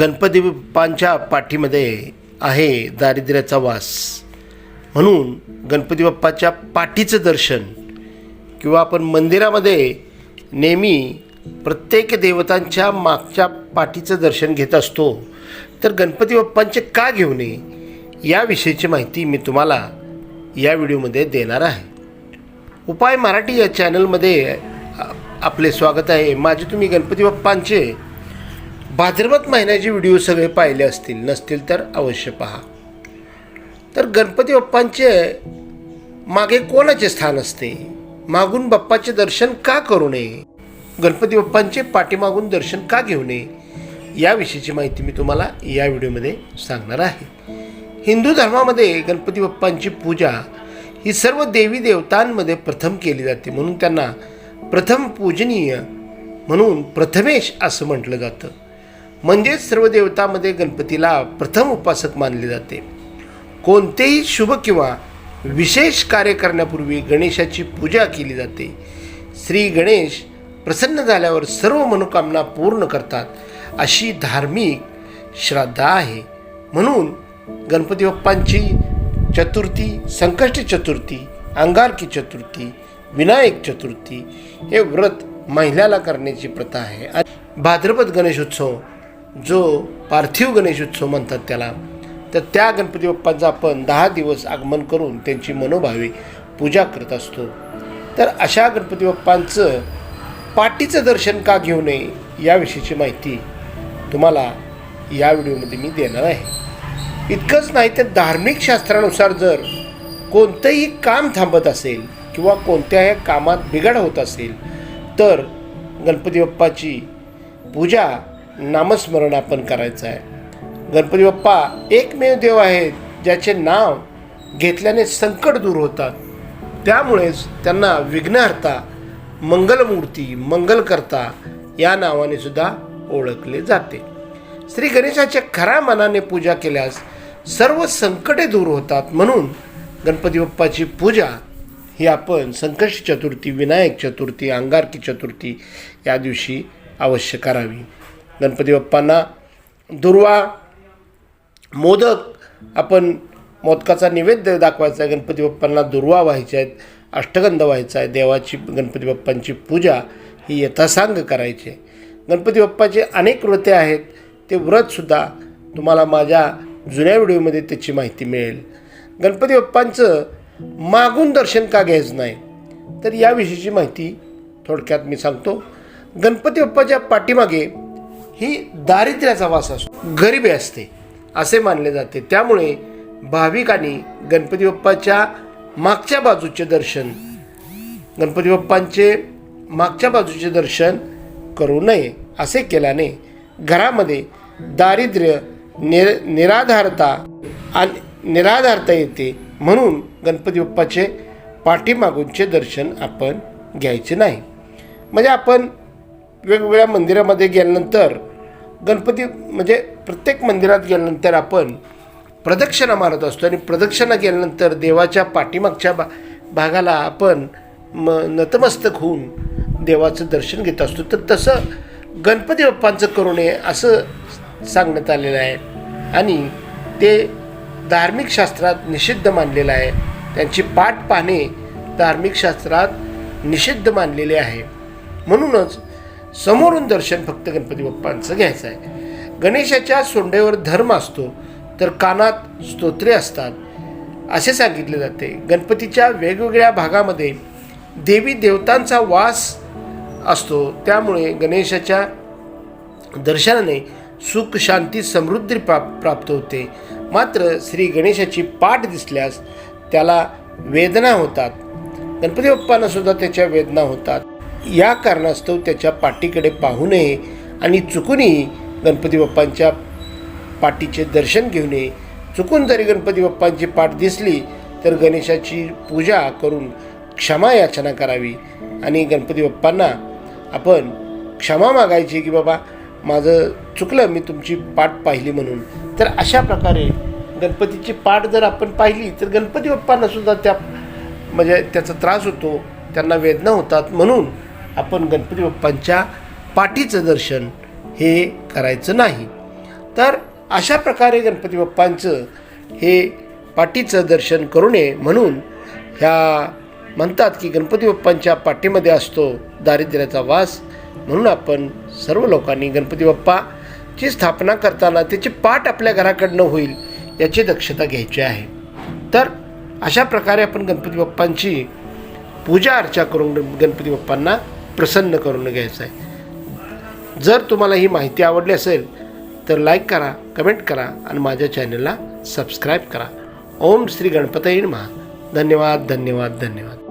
गणपती बाप्पांच्या पाठीमध्ये आहे दारिद्र्याचा वास. म्हणून गणपती बाप्पाच्या पाठीचं दर्शन किंवा आपण मंदिरामध्ये नेहमी प्रत्येक देवतांच्या मागच्या पाठीचं दर्शन घेत असतो तर गणपती बाप्पांचे का घेऊ नये याविषयीची माहिती मी तुम्हाला या व्हिडिओमध्ये देणार आहे. उपाय मराठी या चॅनलमध्ये आपले स्वागत आहे. माझे तुम्ही गणपती बाप्पांचे भाद्रपद महिन्याचे व्हिडिओ सगळे पाहिले असतील नसतील तर अवश्य पहा. तर गणपती बाप्पांचे मागे कोणाचे स्थान असते? मागून बाप्पाचे दर्शन का करू नये? गणपती बाप्पांचे पाठीमागून दर्शन का घेऊ नये? याविषयीची माहिती मी तुम्हाला या व्हिडिओमध्ये सांगणार आहे. हिंदू धर्मामध्ये गणपती बाप्पांची पूजा ही सर्व देवी देवतांमध्ये प्रथम केली जाते. म्हणून त्यांना प्रथम पूजनीय म्हणून प्रथमेश असं म्हटलं जातं. म्हणजेच सर्व देवतामध्ये गणपतीला प्रथम उपासक मानले जाते. कोणतेही शुभ किंवा विशेष कार्य करण्यापूर्वी गणेशाची पूजा केली जाते. श्री गणेश प्रसन्न झाल्यावर सर्व मनोकामना पूर्ण करतात. अशी धार्मिक श्रद्धा आहे. म्हणून गणपती बाप्पांची चतुर्थी संकष्टी चतुर्थी अंगारकी चतुर्थी विनायक चतुर्थी हे व्रत महिलाला करण्याची प्रथा आहे. भाद्रपद गणेशोत्सव जो पार्थिव गणेश उत्सव म्हणतात त्याला तर त्या गणपती बाप्पांचं आपण दहा दिवस आगमन करून त्यांची मनोभावे पूजा करत असतो. तर अशा गणपती बाप्पांचं पाटीचं दर्शन का घेऊ नये याविषयीची माहिती तुम्हाला या व्हिडिओमध्ये मी देणार आहे. इतकंच नाही तर धार्मिक शास्त्रानुसार जर कोणतंही काम थांबत असेल किंवा कोणत्याही कामात बिघाड होत असेल तर गणपती बाप्पाची पूजा नामस्मरण आपण करायचं आहे. गणपती बाप्पा एकमेव देव आहेत ज्याचे नाव घेतल्याने संकट दूर होतात. त्यामुळेच त्यांना विघ्नहर्ता मंगलमूर्ती मंगलकर्ता या नावाने सुद्धा ओळखले जाते. श्री गणेशाच्या खऱ्या मनाने पूजा केल्यास सर्व संकटे दूर होतात म्हणून गणपती बाप्पाची पूजा ही आपण संकष्टी चतुर्थी विनायक चतुर्थी अंगारकी चतुर्थी या दिवशी अवश्य करावी. गणपती बाप्पांना दुर्वा मोदक आपण मोदकाचा नैवेद्य दाखवायचा आहे. गणपती बाप्पांना दुर्वा व्हायच्या आहेत अष्टगंध व्हायचा आहे. देवाची गणपती बाप्पांची पूजा ही यथासांग करायची. गणपती बाप्पाचे अनेक व्रते आहेत ते व्रतसुद्धा तुम्हाला माझ्या जुन्या व्हिडिओमध्ये त्याची माहिती मिळेल. गणपती बाप्पांचं मागून दर्शन का घ्यायचं नाही तर याविषयीची माहिती थोडक्यात मी सांगतो. गणपती बाप्पाच्या पाठीमागे ही दारिद्र्याचा वास असतो. गरिबी असते असे मानले जाते. त्यामुळे भाविकांनी गणपती बाप्पाच्या मागच्या बाजूचे दर्शन गणपती बाप्पांचे मागच्या बाजूचे दर्शन करू नये असे केल्याने घरामध्ये दारिद्र्य निर निराधारता आणि निराधारता येते. म्हणून गणपती बाप्पाचे पाठीमागूनचे दर्शन आपण घ्यायचे नाही. म्हणजे आपण वेगवेगळ्या मंदिरामध्ये गेल्यानंतर गणपती म्हणजे प्रत्येक मंदिरात गेल्यानंतर आपण प्रदक्षिणा मारत असतो आणि प्रदक्षिणा केल्यानंतर देवाच्या पाठीमागच्या बा भागाला आपण म नतमस्तक होऊन देवाचं दर्शन घेत असतो. तर तसं गणपती बाप्पांचं करू नये असं सांगण्यात आलेलं आहे. आणि ते धार्मिक शास्त्रात निषिद्ध मानलेलं आहे. त्यांची पाठ पाहणे धार्मिक शास्त्रात निषिद्ध मानलेले आहे. म्हणूनच समोरून दर्शन फक्त गणपती बाप्पांचं घ्यायचं आहे. गणेशाच्या सोंडेवर धर्म असतो तर कानात स्तोत्रे असतात. असे सांगितले जाते. गणपतीच्या वेगवेगळ्या भागामध्ये देवी देवतांचा वास असतो. त्यामुळे गणेशाच्या दर्शनाने सुख शांती समृद्धी प्राप प्राप्त होते. मात्र श्री गणेशाची पाठ दिसल्यास त्याला वेदना होतात. गणपती बाप्पांना सुद्धा त्याच्या वेदना होतात. या कारणास्तव त्याच्या पाठीकडे पाहू नये आणि चुकूनही गणपती बाप्पांच्या पाठीचे दर्शन घेऊ नये. चुकून जरी गणपती बाप्पांची पाठ दिसली तर गणेशाची पूजा करून क्षमा याचना करावी. आणि गणपती बाप्पांना आपण क्षमा मागायची की बाबा माझं चुकलं मी तुमची पाठ पाहिली म्हणून. तर अशा प्रकारे गणपतीची पाठ जर आपण पाहिली तर गणपती बाप्पांनासुद्धा त्या म्हणजे त्याचा त्रास होतो त्यांना वेदना होतात म्हणून आपण गणपती बाप्पांच्या पाठीचं दर्शन हे करायचं नाही. तर अशा प्रकारे गणपती बाप्पांचं हे पाठीचं दर्शन करू नये म्हणून ह्या म्हणतात की गणपती बाप्पांच्या पाठीमध्ये असतो दारिद्र्याचा वास म्हणून आपण सर्व लोकांनी गणपती बाप्पाची स्थापना करताना त्याची पाठ आपल्या घराकडनं होईल याची दक्षता घ्यायची आहे. तर अशा प्रकारे आपण गणपती बाप्पांची पूजा अर्चा करून गणपती बाप्पांना प्रसन्न करून घ्यायचं आहे. जर तुम्हाला ही माहिती आवडली असेल तर लाईक करा कमेंट करा आणि माझ्या चॅनलला सबस्क्राईब करा. ओम श्री गणपतये महा धन्यवाद धन्यवाद धन्यवाद.